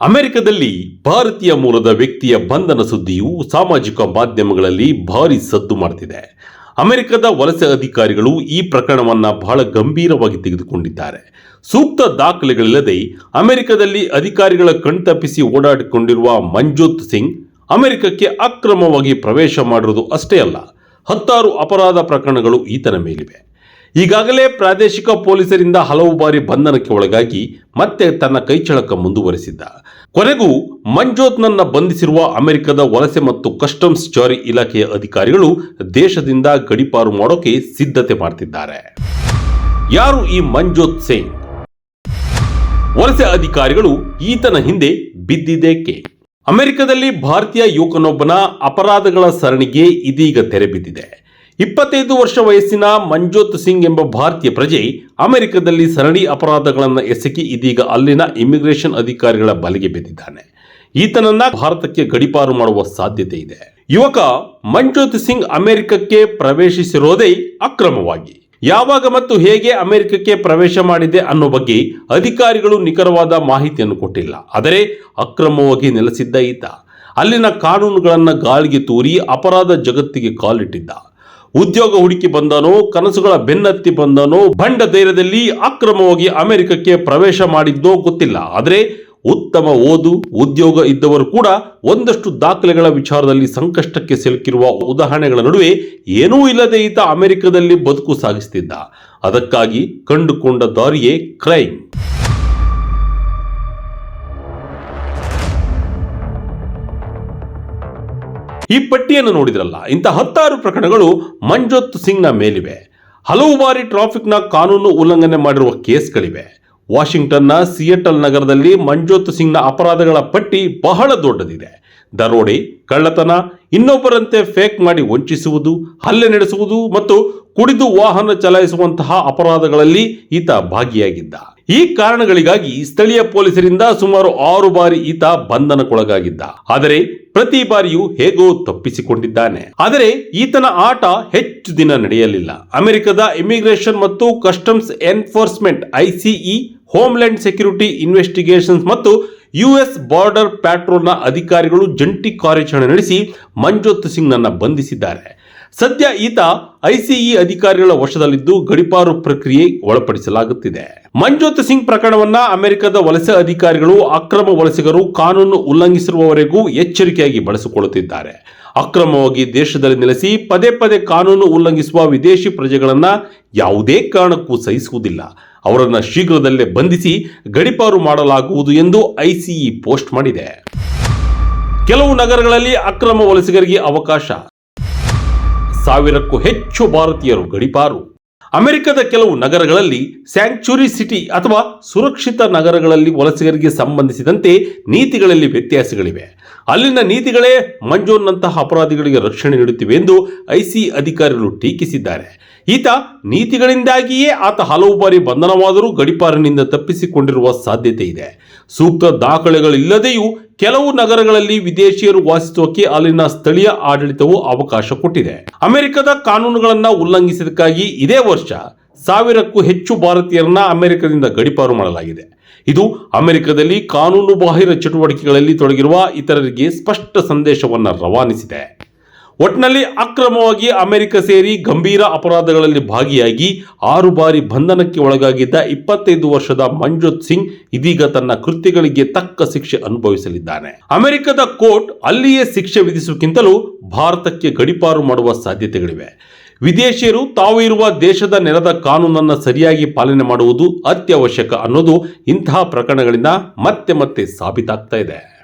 ಅಮೆರಿಕದಲ್ಲಿ ಭಾರತೀಯ ಮೂಲದ ವ್ಯಕ್ತಿಯ ಬಂಧನ ಸುದ್ದಿಯು ಸಾಮಾಜಿಕ ಮಾಧ್ಯಮಗಳಲ್ಲಿ ಭಾರಿ ಸದ್ದು ಮಾಡ್ತಿದೆ. ಅಮೆರಿಕದ ವಲಸೆ ಅಧಿಕಾರಿಗಳು ಈ ಪ್ರಕರಣವನ್ನ ಬಹಳ ಗಂಭೀರವಾಗಿ ತೆಗೆದುಕೊಂಡಿದ್ದಾರೆ. ಸೂಕ್ತ ದಾಖಲೆಗಳಿಲ್ಲದೆ ಅಮೆರಿಕದಲ್ಲಿ ಅಧಿಕಾರಿಗಳ ಕಣ್ತಪ್ಪಿಸಿ ಓಡಾಡಿಕೊಂಡಿರುವ ಮಂಜೋತ್ ಸಿಂಗ್ ಅಮೆರಿಕಕ್ಕೆ ಅಕ್ರಮವಾಗಿ ಪ್ರವೇಶ ಮಾಡಿರುವುದು ಅಷ್ಟೇ ಅಲ್ಲ, ಹತ್ತಾರು ಅಪರಾಧ ಪ್ರಕರಣಗಳು ಈತನ ಮೇಲಿವೆ. ಈಗಾಗಲೇ ಪ್ರಾದೇಶಿಕ ಪೊಲೀಸರಿಂದ ಹಲವು ಬಾರಿ ಬಂಧನಕ್ಕೆ ಒಳಗಾಗಿ ಮತ್ತೆ ತನ್ನ ಕೈಚಳಕ ಮುಂದುವರೆಸಿದ್ದ. ಕೊನೆಗೂ ಮಂಜೋತ್ನನ್ನ ಬಂಧಿಸಿರುವ ಅಮೆರಿಕದ ವಲಸೆ ಮತ್ತು ಕಸ್ಟಮ್ಸ್ ಜಾರಿ ಇಲಾಖೆಯ ಅಧಿಕಾರಿಗಳು ದೇಶದಿಂದ ಗಡಿಪಾರು ಮಾಡೋಕೆ ಸಿದ್ಧತೆ ಮಾಡ್ತಿದ್ದಾರೆ. ಯಾರು ಈ ಮಂಜೋತ್ ಸಿಂಗ್ ವಲಸೆ ಅಧಿಕಾರಿಗಳು ಈತನ ಹಿಂದೆ ಬಿದ್ದಿದ್ದೇಕೆ? ಅಮೆರಿಕದಲ್ಲಿ ಭಾರತೀಯ ಯುವಕನೊಬ್ಬನ ಅಪರಾಧಗಳ ಸರಣಿಗೆ ಇದೀಗ ತೆರೆ ಬಿದ್ದಿದೆ. ಇಪ್ಪತ್ತೈದು ವರ್ಷ ವಯಸ್ಸಿನ ಮಂಜೋತ್ ಸಿಂಗ್ ಎಂಬ ಭಾರತೀಯ ಪ್ರಜೆ ಅಮೆರಿಕದಲ್ಲಿ ಸರಣಿ ಅಪರಾಧಗಳನ್ನು ಎಸಗಿ ಇದೀಗ ಅಲ್ಲಿನ ಇಮಿಗ್ರೇಷನ್ ಅಧಿಕಾರಿಗಳ ಬಲೆಗೆ ಬಿದ್ದಿದ್ದಾನೆ. ಈತನನ್ನ ಭಾರತಕ್ಕೆ ಗಡಿಪಾರು ಮಾಡುವ ಸಾಧ್ಯತೆ ಇದೆ. ಯುವಕ ಮಂಜೋತ್ ಸಿಂಗ್ ಅಮೆರಿಕಕ್ಕೆ ಪ್ರವೇಶಿಸಿರೋದೇ ಅಕ್ರಮವಾಗಿ. ಯಾವಾಗ ಮತ್ತು ಹೇಗೆ ಅಮೆರಿಕಕ್ಕೆ ಪ್ರವೇಶ ಮಾಡಿದೆ ಅನ್ನೋ ಬಗ್ಗೆ ಅಧಿಕಾರಿಗಳು ನಿಖರವಾದ ಮಾಹಿತಿಯನ್ನು ಕೊಟ್ಟಿಲ್ಲ. ಆದರೆ ಅಕ್ರಮವಾಗಿ ನೆಲೆಸಿದ್ದ ಈತ. ಅಲ್ಲಿನ ಕಾನೂನುಗಳನ್ನು ಗಾಳಿಗೆ ತೂರಿ ಅಪರಾಧ ಜಗತ್ತಿಗೆ ಕಾಲಿಟ್ಟಿದ್ದ. ಉದ್ಯೋಗ ಹುಡುಕಿ ಬಂದನೋ, ಕನಸುಗಳ ಬೆನ್ನತ್ತಿ ಬಂದನೋ, ಬಂಡ ಧೈರ್ಯದಲ್ಲಿ ಅಕ್ರಮವಾಗಿ ಅಮೆರಿಕಕ್ಕೆ ಪ್ರವೇಶ ಮಾಡಿದ್ದೋ ಗೊತ್ತಿಲ್ಲ. ಆದರೆ ಉತ್ತಮ ಓದು, ಉದ್ಯೋಗ ಇದ್ದವರು ಕೂಡ ಒಂದಷ್ಟು ದಾಖಲೆಗಳ ವಿಚಾರದಲ್ಲಿ ಸಂಕಷ್ಟಕ್ಕೆ ಸಿಲುಕಿರುವ ಉದಾಹರಣೆಗಳ ನಡುವೆ ಏನೂ ಇಲ್ಲದೆ ಈತ ಅಮೆರಿಕದಲ್ಲಿ ಬದುಕು ಸಾಗಿಸ್ತಿದ್ದ. ಅದಕ್ಕಾಗಿ ಕಂಡುಕೊಂಡ ದಾರಿಯೇ ಕ್ರೈಮ್. ಈ ಪಟ್ಟಿಯನ್ನು ನೋಡಿದ್ರಲ್ಲ, ಇಂಥ ಹತ್ತಾರು ಪ್ರಕರಣಗಳು ಮಂಜೋತ್ ಸಿಂಗ್ನ ಮೇಲಿವೆ. ಹಲವು ಬಾರಿ ಟ್ರಾಫಿಕ್ನ ಕಾನೂನು ಉಲ್ಲಂಘನೆ ಮಾಡಿರುವ ಕೇಸ್ಗಳಿವೆ. ವಾಷಿಂಗ್ಟನ್ನ ಸಿಯಟಲ್ ನಗರದಲ್ಲಿ ಮಂಜೋತ್ ಸಿಂಗ್ನ ಅಪರಾಧಗಳ ಪಟ್ಟಿ ಬಹಳ ದೊಡ್ಡದಿದೆ. ದರೋಡೆ, ಕಳ್ಳತನ, ಇನ್ನೊಬ್ಬರಂತೆ ಫೇಕ್ ಮಾಡಿ ವಂಚಿಸುವುದು, ಹಲ್ಲೆ ನಡೆಸುವುದು ಮತ್ತು ಕುಡಿದು ವಾಹನ ಚಲಾಯಿಸುವಂತಹ ಅಪರಾಧಗಳಲ್ಲಿ ಈತ ಭಾಗಿಯಾಗಿದ್ದ. ಈ ಕಾರಣಗಳಿಗಾಗಿ ಸ್ಥಳೀಯ ಪೊಲೀಸರಿಂದ ಸುಮಾರು ಆರು ಬಾರಿ ಈತ ಬಂಧನಕ್ಕೊಳಗಾಗಿದ್ದ. ಆದರೆ ಪ್ರತಿ ಬಾರಿಯೂ ಹೇಗೋ ತಪ್ಪಿಸಿಕೊಂಡಿದ್ದಾನೆ. ಆದರೆ ಈತನ ಆಟ ಹೆಚ್ಚು ದಿನ ನಡೆಯಲಿಲ್ಲ. ಅಮೆರಿಕದ ಇಮಿಗ್ರೇಷನ್ ಮತ್ತು customs enforcement ICE, homeland security investigations ಮತ್ತು ಯುಎಸ್ ಬಾರ್ಡರ್ ಪ್ಯಾಟ್ರೋಲ್ನ ಅಧಿಕಾರಿಗಳು ಜಂಟಿ ಕಾರ್ಯಾಚರಣೆ ನಡೆಸಿ ಮಂಜೋತ್ ಸಿಂಗ್ನನ್ನ ಬಂಧಿಸಿದ್ದಾರೆ. ಸದ್ಯ ಈತ ಐಸಿಇ ಅಧಿಕಾರಿಗಳ ವಶದಲ್ಲಿದ್ದು ಗಡಿಪಾರು ಪ್ರಕ್ರಿಯೆ ಒಳಪಡಿಸಲಾಗುತ್ತಿದೆ. ಮಂಜೋತ್ ಸಿಂಗ್ ಪ್ರಕರಣವನ್ನ ಅಮೆರಿಕದ ವಲಸೆ ಅಧಿಕಾರಿಗಳು, ಅಕ್ರಮ ವಲಸಿಗರು, ಕಾನೂನು ಉಲ್ಲಂಘಿಸಿರುವವರೆಗೂ ಎಚ್ಚರಿಕೆಯಾಗಿ ಬಳಸಿಕೊಳ್ಳುತ್ತಿದ್ದಾರೆ. ಅಕ್ರಮವಾಗಿ ದೇಶದಲ್ಲಿ ನೆಲೆಸಿ ಪದೇ ಪದೇ ಕಾನೂನು ಉಲ್ಲಂಘಿಸುವ ವಿದೇಶಿ ಪ್ರಜೆಗಳನ್ನ ಯಾವುದೇ ಕಾರಣಕ್ಕೂ ಸಹಿಸುವುದಿಲ್ಲ. ಅವರನ್ನ ಶೀಘ್ರದಲ್ಲೇ ಬಂಧಿಸಿ ಗಡಿಪಾರು ಮಾಡಲಾಗುವುದು ಎಂದು ಐಸಿಇ ಪೋಸ್ಟ್ ಮಾಡಿದೆ. ಕೆಲವು ನಗರಗಳಲ್ಲಿ ಅಕ್ರಮ ವಲಸಿಗರಿಗೆ ಅವಕಾಶ. ಸಾವಿರಕ್ಕೂ ಹೆಚ್ಚು ಭಾರತೀಯರು ಗಡಿಪಾರು. ಅಮೆರಿಕದ ಕೆಲವು ನಗರಗಳಲ್ಲಿ ಸ್ಯಾಂಕ್ಚುರಿ ಸಿಟಿ ಅಥವಾ ಸುರಕ್ಷಿತ ನಗರಗಳಲ್ಲಿ ವಲಸಿಗರಿಗೆ ಸಂಬಂಧಿಸಿದಂತೆ ನೀತಿಗಳಲ್ಲಿ ವ್ಯತ್ಯಾಸಗಳಿವೆ. ಅಲ್ಲಿನ ನೀತಿಗಳೇ ಮಂಜೂರ್ನಂತಹ ಅಪರಾಧಿಗಳಿಗೆ ರಕ್ಷಣೆ ನೀಡುತ್ತಿವೆ ಎಂದು ಐಸಿ ಅಧಿಕಾರಿಗಳು ಟೀಕಿಸಿದ್ದಾರೆ. ಈತ ನೀತಿಗಳಿಂದಾಗಿಯೇ ಆತ ಹಲವು ಬಾರಿ ಬಂಧನವಾದರೂ ಗಡಿಪಾರಿನಿಂದ ತಪ್ಪಿಸಿಕೊಂಡಿರುವ ಸಾಧ್ಯತೆ ಇದೆ. ಸೂಕ್ತ ದಾಖಲೆಗಳಿಲ್ಲದೆಯೂ ಕೆಲವು ನಗರಗಳಲ್ಲಿ ವಿದೇಶಿಯರು ವಾಸಿಸುವಕ್ಕೆ ಅಲ್ಲಿನ ಸ್ಥಳೀಯ ಆಡಳಿತವು ಅವಕಾಶ ಕೊಟ್ಟಿದೆ. ಅಮೆರಿಕದ ಕಾನೂನುಗಳನ್ನ ಉಲ್ಲಂಘಿಸಿದಕ್ಕಾಗಿ ಇದೇ ವರ್ಷ ಸಾವಿರಕ್ಕೂ ಹೆಚ್ಚು ಭಾರತೀಯರನ್ನ ಅಮೆರಿಕದಿಂದ ಗಡಿಪಾರು ಮಾಡಲಾಗಿದೆ. ಇದು ಅಮೆರಿಕದಲ್ಲಿ ಕಾನೂನು ಬಾಹಿರ ಚಟುವಟಿಕೆಗಳಲ್ಲಿ ತೊಡಗಿರುವ ಇತರರಿಗೆ ಸ್ಪಷ್ಟ ಸಂದೇಶವನ್ನ ರವಾನಿಸಿದೆ. ಒಟ್ನಲ್ಲಿ ಅಕ್ರಮವಾಗಿ ಅಮೆರಿಕ ಸೇರಿ ಗಂಭೀರ ಅಪರಾಧಗಳಲ್ಲಿ ಭಾಗಿಯಾಗಿ ಆರು ಬಾರಿ ಬಂಧನಕ್ಕೆ ಒಳಗಾಗಿದ್ದ ಇಪ್ಪತ್ತೈದು ವರ್ಷದ ಮಂಜೋತ್ ಸಿಂಗ್ ಇದೀಗ ತನ್ನ ಕೃತ್ಯಗಳಿಗೆ ತಕ್ಕ ಶಿಕ್ಷೆ ಅನುಭವಿಸಲಿದ್ದಾನೆ. ಅಮೆರಿಕದ ಕೋರ್ಟ್ ಅಲ್ಲಿಯೇ ಶಿಕ್ಷೆ ವಿಧಿಸುವುದಕ್ಕಿಂತಲೂ ಭಾರತಕ್ಕೆ ಗಡಿಪಾರು ಮಾಡುವ ಸಾಧ್ಯತೆಗಳಿವೆ. ವಿದೇಶಿಯರು ತಾವು ಇರುವ ದೇಶದ ನೆಲದ ಕಾನೂನನ್ನು ಸರಿಯಾಗಿ ಪಾಲನೆ ಮಾಡುವುದು ಅತ್ಯವಶ್ಯಕ ಅನ್ನೋದು ಇಂತಹ ಪ್ರಕರಣಗಳಿಂದ ಮತ್ತೆ ಮತ್ತೆ ಸಾಬೀತಾಗ್ತಾ ಇದೆ.